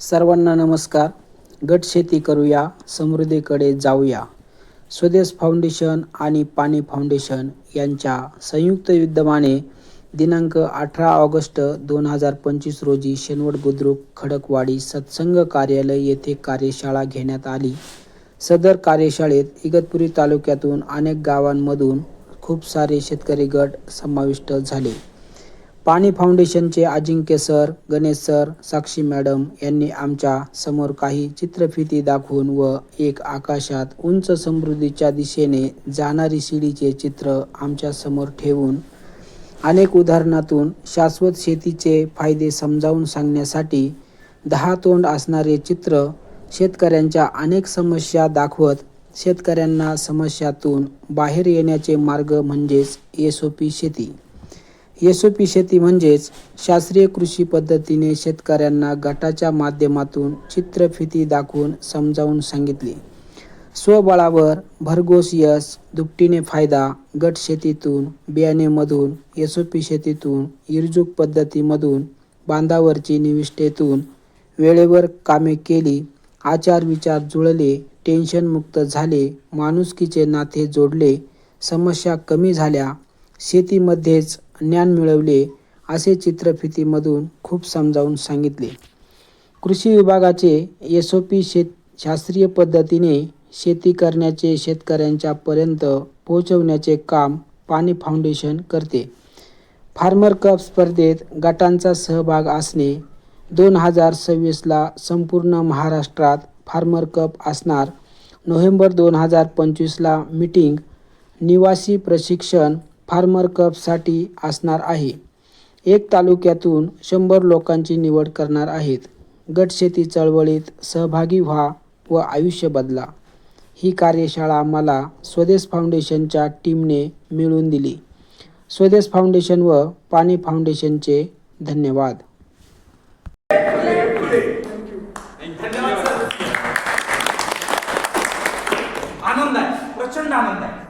सर्वांना नमस्कार. गट शेती करूया समृद्धीकडे जाऊया. स्वदेश फाउंडेशन आणि पाणी फाउंडेशन यांच्या संयुक्त विद्यमाने दिनांक अठरा ऑगस्ट दोन हजार पंचवीस रोजी शेनवड बुद्रुक खडकवाडी सत्संग कार्यालय येथे कार्यशाळा घेण्यात आली. सदर कार्यशाळेत इगतपुरी तालुक्यातून अनेक गावांमधून खूप सारे शेतकरी गट समाविष्ट झाले. पाणी फाउंडेशनचे Ajinkya sir Ganesh sir Sakshi madam यांनी आमच्यासमोर काही चित्रफिती दाखवून व एक आकाशात उंच समृद्धीच्या दिशेने जाणारी शिडीचे चित्र आमच्यासमोर ठेवून अनेक उदाहरणातून शाश्वत शेतीचे फायदे समजावून सांगण्यासाठी दहा तोंड असणारे चित्र शेतकऱ्यांच्या अनेक समस्या दाखवत शेतकऱ्यांना समस्यातून बाहेर येण्याचे मार्ग म्हणजेच एस ओ पी शेती. एस पी शेती म्हणजेच शास्त्रीय कृषी पद्धतीने शेतकऱ्यांना गटाच्या माध्यमातून चित्रफिती दाखवून समजावून सांगितली. स्वबळावर भरघोस यश दुपटीने फायदा गट शेतीतून बियाणेमधून एस पी शेतीतून इरजूक पद्धतीमधून बांधावरची निविष्ठेतून वेळेवर कामे केली आचार विचार जुळले टेन्शनमुक्त झाले माणुसकीचे नाते जोडले समस्या कमी झाल्या शेतीमध्येच ज्ञान मिळवले असे चित्रफितीमधून खूप समजावून सांगितले. कृषी विभागाचे एस ओ पी शेत शास्त्रीय पद्धतीने शेती करण्याचे शेतकऱ्यांच्यापर्यंत पोहोचवण्याचे काम पाणी फाउंडेशन करते. फार्मर कप स्पर्धेत गटांचा सहभाग असणे दोन हजार सव्वीसला संपूर्ण महाराष्ट्रात फार्मर कप असणार. नोव्हेंबर दोन हजार पंचवीसला मीटिंग निवासी प्रशिक्षण फार्मर कपसाठी असणार आहे. एक तालुक्यातून शंभर लोकांची निवड करणार आहेत. गटशेती चळवळीत सहभागी व्हा व आयुष्य बदला. ही कार्यशाळा मला स्वदेश फाउंडेशनच्या टीमने मिळवून दिली. स्वदेश फाउंडेशन व पाणी फाउंडेशनचे धन्यवाद. आनंद आहे. प्रचंड आनंद आहे.